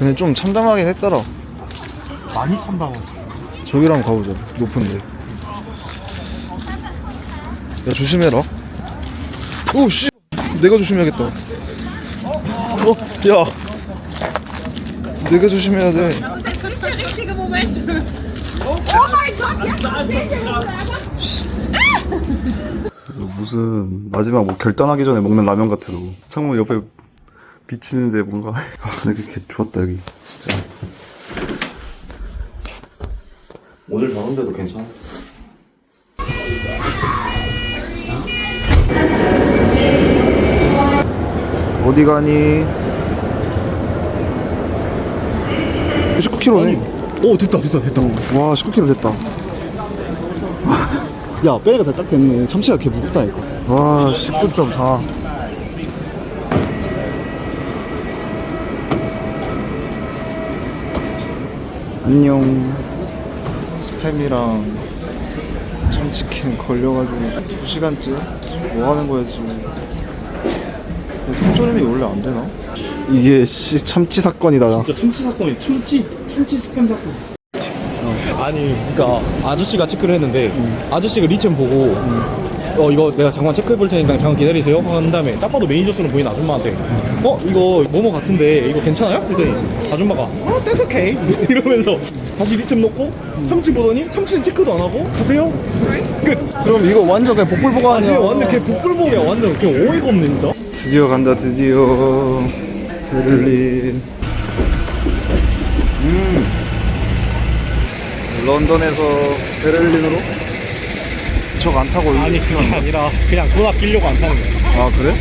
근데 좀 참담하긴 했더라. 많이 참담하지. 저기랑 가보자. 높은데. 야 조심해라. 오 씨. 내가 조심해야겠다. 어, 야. 내가 조심해야 돼. 무슨 마지막 뭐 결단하기 전에 먹는 라면 같아. 너. 창문 옆에 비치는데 뭔가. 아, 근데 이렇게 좋았다 여기. 진짜. 오늘 가는데도 괜찮아. 어디 가니? 19km네. 오 됐다 됐다 됐다. 와, 19km 됐다. 야 빼가 다 딱 됐네. 참치가 개 무겁다니까. 와, 19.4. 안녕. 스팸이랑 참치캔 걸려가지고 2시간째 뭐 하는 거야 지금. 통조림이 원래 안 되나? 이게 씨 참치 사건이다. 진짜 참치 사건이 참치 참치 스팸 사건. 아니 그러니까 아저씨가 체크를 했는데 아저씨가 리챔 보고 어 이거 내가 잠깐 체크해 볼 테니까 잠깐 기다리세요. 한 다음에 딱 봐도 매니저스는 보이는 아줌마한테. 어 이거 뭐뭐 같은데 이거 괜찮아요? 그랬더니 아줌마가 어 that's okay. 이러면서 다시 리챔 놓고 참치 보더니 참치는 체크도 안 하고 가세요. 끝. 그럼 이거 완전 그냥 복불 보고 아니 완전 걔 복불복이야 완전. 걔 어이가 없네 진짜 드디어 간다 드디어. 베를린. 음. 런던에서 베를린으로 적안 타고 아니 여기 그게 아니라 그냥 돈 아끼려고 안 타는 거야 아 그래?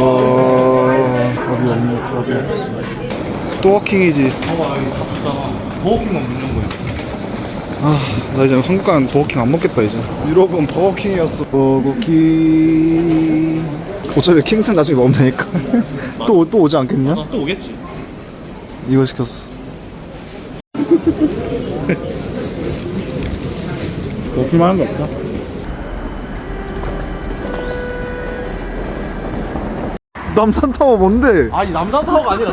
아, 답이 없네, 답이 없어. 또 워킹이지. 버거킹만 묻는 거야 아, 나 이제 한국 가면 버거킹 안 먹겠다, 이제. 유럽은 버거킹이었어. 버거킹. 어차피 킹스는 나중에 먹으면 되니까. 또, 또 오지 않겠냐? 또 오겠지 이거 시켰어. 먹을만 한거 없다 남산타워 뭔데? 아니 남산타워가 아니라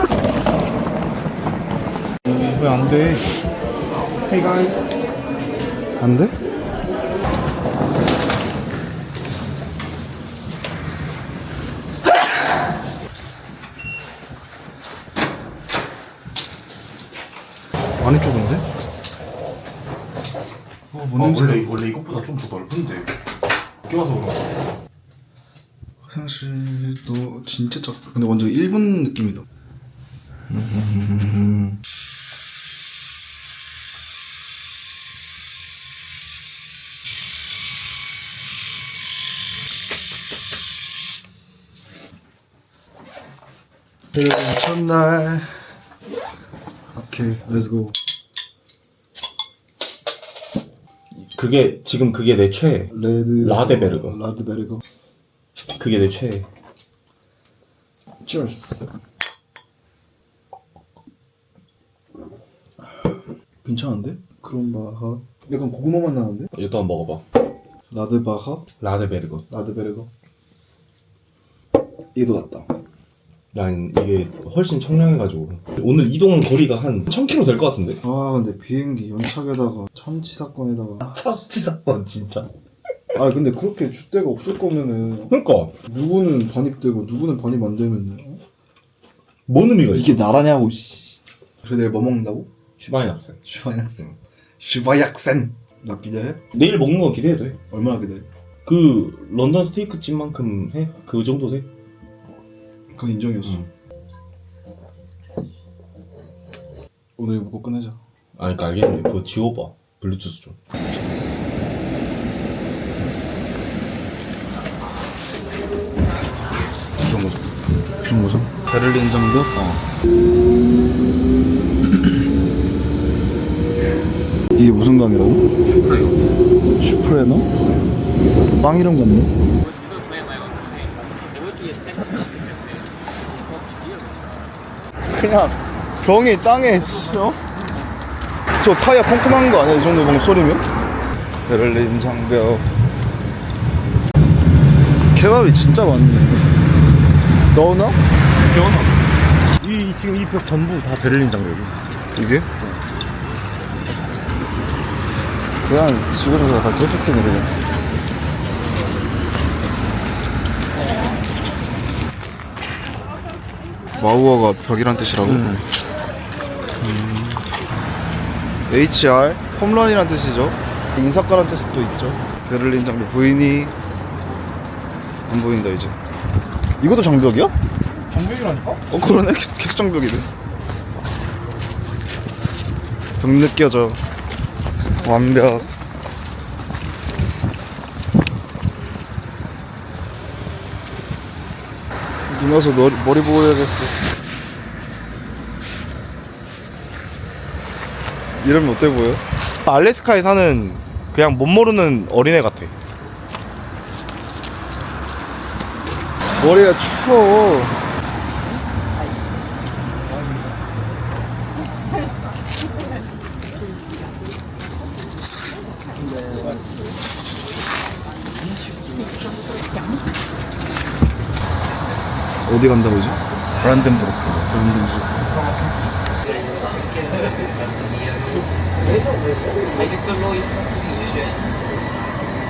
왜 안 돼? Hey guys 안 돼? 많이 좁은데? 어, 뭔 냄새? 원래 원래 이것보다 좀 더 넓은데 늦게 와서 그런가 화장실도 진짜 작다. 근데 완전 일본 느낌이다. 베를린 첫날. 오케이, 렛츠고. 그게 지금 그게 내 최애 레드 라데베르거. 라드베르거. 그게 내 최애 Cheers. 괜찮은데? 크롬바하. 약간 고구마 맛 나는데? 이것도 한번 먹어봐 라드바하, 라데베르거 라드베르거. 얘도 낫다. 난 이게 훨씬 청량해가지고 오늘 이동 거리가 한 1000km 될 것 같은데 아 근데 비행기 연착에다가 참치 사건에다가. 참치 사건 진짜 아 근데 그렇게 줏대가 없을 거면은 그러니까 누구는 반입되고 누구는 반입 안 되면은 뭔 의미가 있어 이게 나라냐고 씨. 그래 내일 뭐 먹는다고? 슈바인 학생 슈바이 학생. 슈바이 학생. 나 기대해? 내일 먹는 거 기대해도 돼 얼마나 기대해? 그 런던 스테이크 찜만큼 해? 그 정도 돼? 그건 인정이었어. 응. 오늘 이거 먹고 끝내자. 아니 그러니까 알겠는데 그거 지워봐 블루투스 좀. 주전 거죠. 베를린 정도? 어. 이게 무슨 강이라고? 슈프레요. 슈프레너? 빵 이름 같네. 그냥 병이 땅에 씨, 어? 저 타이어 나는 거 아니야? 이 정도 방 소리면? 베를린 장벽 케밥이 진짜 많네 넣어놔? 변화. 이 지금 이 벽 전부 다 베를린 장벽이. 이게? 그냥 지구에서 다 깨끗이네 그냥 마우어가 벽이란 뜻이라고? 음. HR 홈런이란 뜻이죠 인사과란 뜻이 또 있죠 베를린 장벽 보이니? 안 보인다 이제 이것도 장벽이야? 장벽이라니까? 어 그러네 계속, 계속 장벽이네 벽 느껴져 완벽 눈 와서 머리, 머리 보여야겠어 이러면 어때 보여? 알래스카에 사는 그냥 못 모르는 어린애 같아. 머리가 추워 어디 간다고 이제? 브란덴부르크.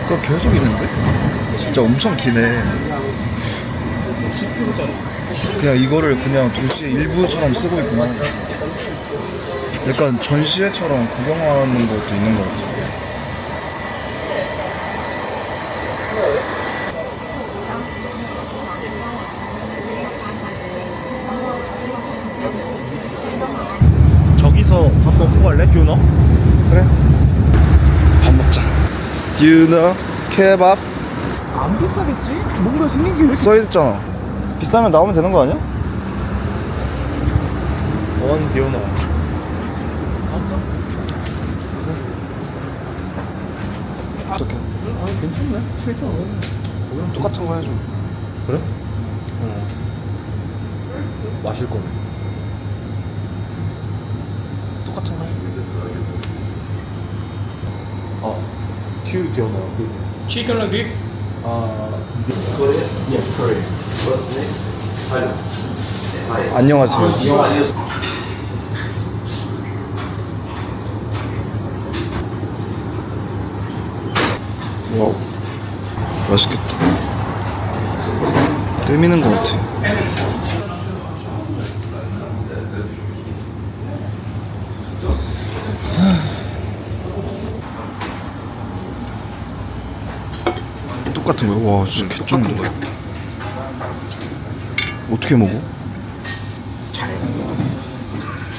그거 계속 있는데? 진짜 엄청 기네. 그냥 이거를 그냥 도시의 일부처럼 쓰고 있구나. 약간 전시회처럼 구경하는 것도 있는 것 같아. 저기서 밥 먹고 갈래? 듀너? 그래? 밥 먹자. 듀너 케밥 안 비싸겠지? 뭔가 생긴 게 써있잖아. 비싸면 나오면 되는 거 아니야? 원 듀너. 어떻게? 아 괜찮네. 최저. 똑같은 거 해줘. 그래? 어. 마실 거네. 똑같은 거 해줘. 아, 튜 듀너. Chicken or beef? 아, 안녕하세요. 와우, 맛있겠다. 때미는 것 같아. 똑같은 거야? 와, 진짜 개쩐다. 어떻게 먹어?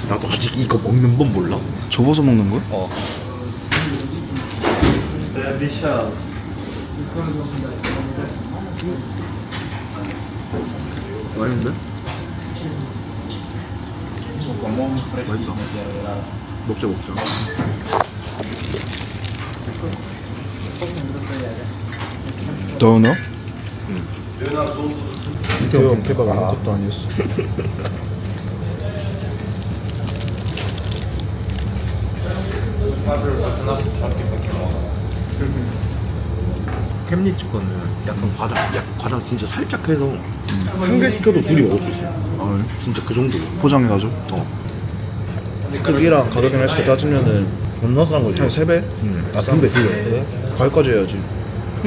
나도 아직 이거 먹는 법 몰라. 접어서 먹는 거야? 어. 맛있는데? 맛있다. 먹자 먹자. 응. 대형 케밥 아무것도 아니었어. 캠리츠 거는 약간 과자, 약 과자 진짜 살짝 해서 한 개 시켜도 둘이 먹을 수 있어. 아, 진짜 그 정도. 포장해가지고. 어. 크기랑 가격이랑 했을 때 따지면은 겁나 싼 거지. 한 3배? 응. 아, 두 배, 두 배. 네. 가격까지 해야지.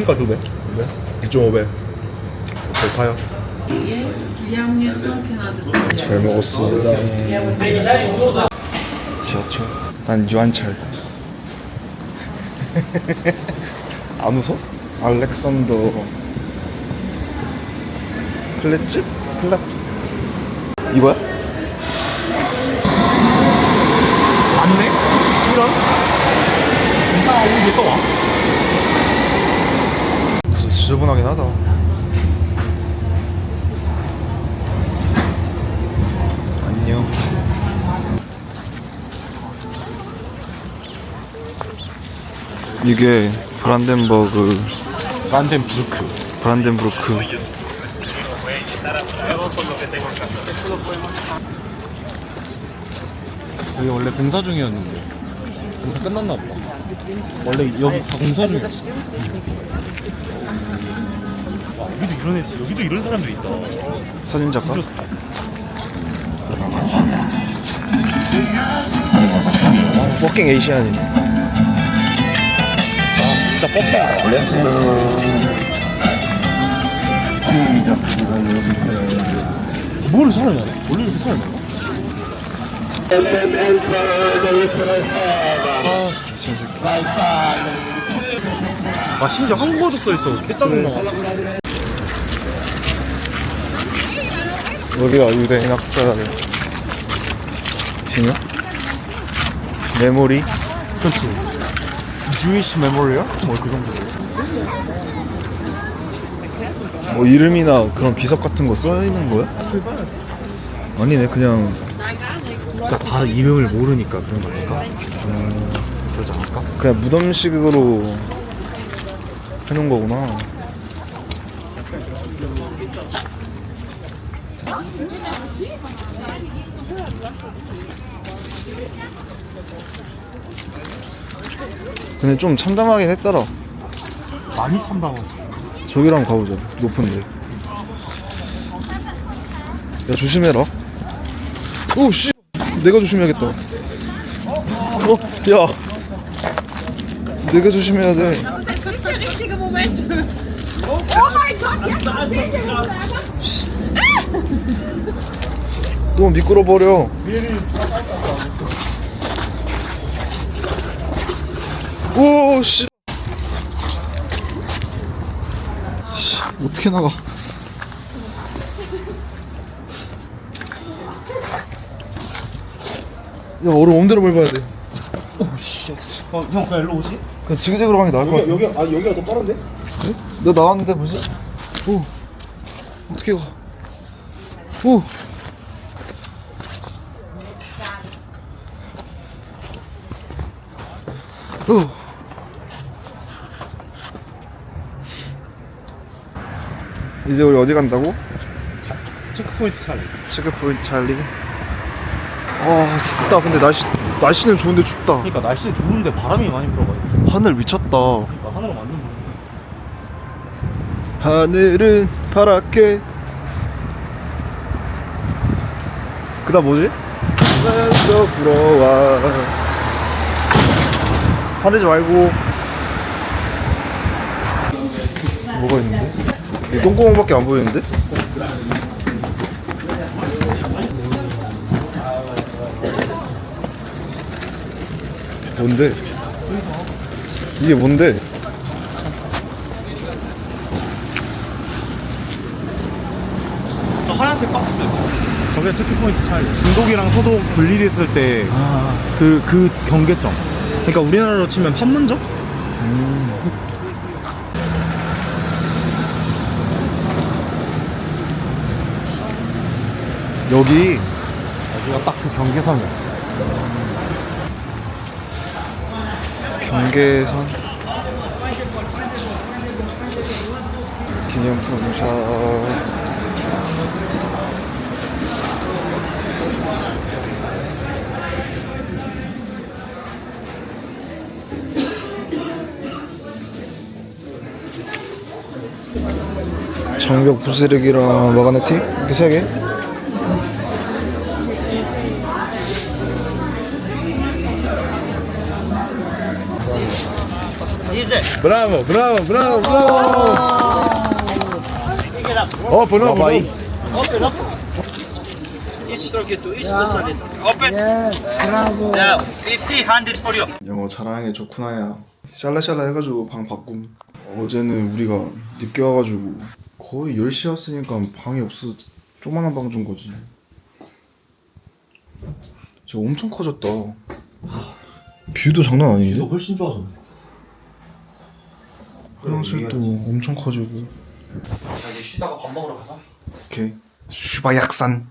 그러니까 두 배. 네? 1.5배. 오케이, 가요. 2학년 잘 먹었습니다. 지하철. 난 유한철. 안 웃어? 알렉산더. 클래츠? 클라츠? 이거야? 맞네? 이런? 괜찮아, 오늘 또 와? 지저분하긴 하다. 안녕. 이게 브란덴버그 란덴부르크. 브란덴부르크 여기 원래 공사 중이었는데 공사 끝났나 보다 원래 여기 다 공사 중이었어 이런 애 여기도 이런 사람들이 있다 사진 작가? 아, 워킹 에이시안이네. 진짜 뻑뻑하다 뭘 사람이야? 원래 이렇게 사람이야? 아, 미친 새끼. 아 심지어 한국어도 써있어 개짜증나 여기가 유대인 학살 기념? 메모리? 그렇지 주이시 메모리야? 뭐그 정도 뭐 이름이나 그런 비석 같은 거 써 있는 거야? 아니네 그냥 그러니까 다 이름을 모르니까 그런 거니까 음, 그러지 않을까? 그냥 무덤식으로 해놓은 거구나. 근데 좀 참담하긴 했더라. 많이 참담하지 저기랑 가보자. 높은데. 야 조심해라. 오 씨. 내가 조심해야겠다. 어, 야. 내가 조심해야 돼. Oh. 너무 미끄러 버려. 오 씨. 씨 어떻게 나가? 야 얼음 엄대로 밟아야 돼. 어, 형 그냥 일로 오지? 그냥 지그재그로 가는 게 나을 것 같아. 여기 아 여기가 더 빠른데? 너 나왔는데 뭐지? 오 어떻게 가? 오. 오. 이제 우리 어디 간다고? 체크포인트 차례 체크포인트 찰리. 아 춥다. 근데 날씨 날씨는 좋은데 춥다. 그러니까 날씨 좋은데 바람이 많이 불어가지고 하늘 미쳤다. 그러니까 하늘은 완전 뭐 하늘은 파랗게 그다음 뭐지? 날도 불어와 화내지 말고 뭐가 있는데? 이 똥구멍밖에 안 보이는데? 뭔데? 이게 뭔데? 저 하얀색 박스 저게 체크포인트 차이 중독이랑 서독 분리됐을 때 그 그 경계점 그러니까 우리나라로 치면 판문점? 여기 여기가 딱 그 경계선이었어. 경계선. 기념품 샵. 장벽 부스러기랑 마그네틱 이렇게 세 개. 브라보 브라보 브라보 브라보 어 브라보 바이 Each target to each person little. Open. Now, 50, 100 for you. 영어 잘하는 게 좋구나야. 샬라샬라 해가지고 방 바꿈. 어제는 우리가 늦게 와가지고 거의 10시 왔으니까 방이 없어. 조그만한 방 준 거지. 진짜 엄청 커졌다. 뷰도 장난 아닌데? 훨씬 좋아졌네 화장실도 엄청 커지고. 자 이제 쉬다가 밥 먹으러 가자. 오케이. 슈바약산.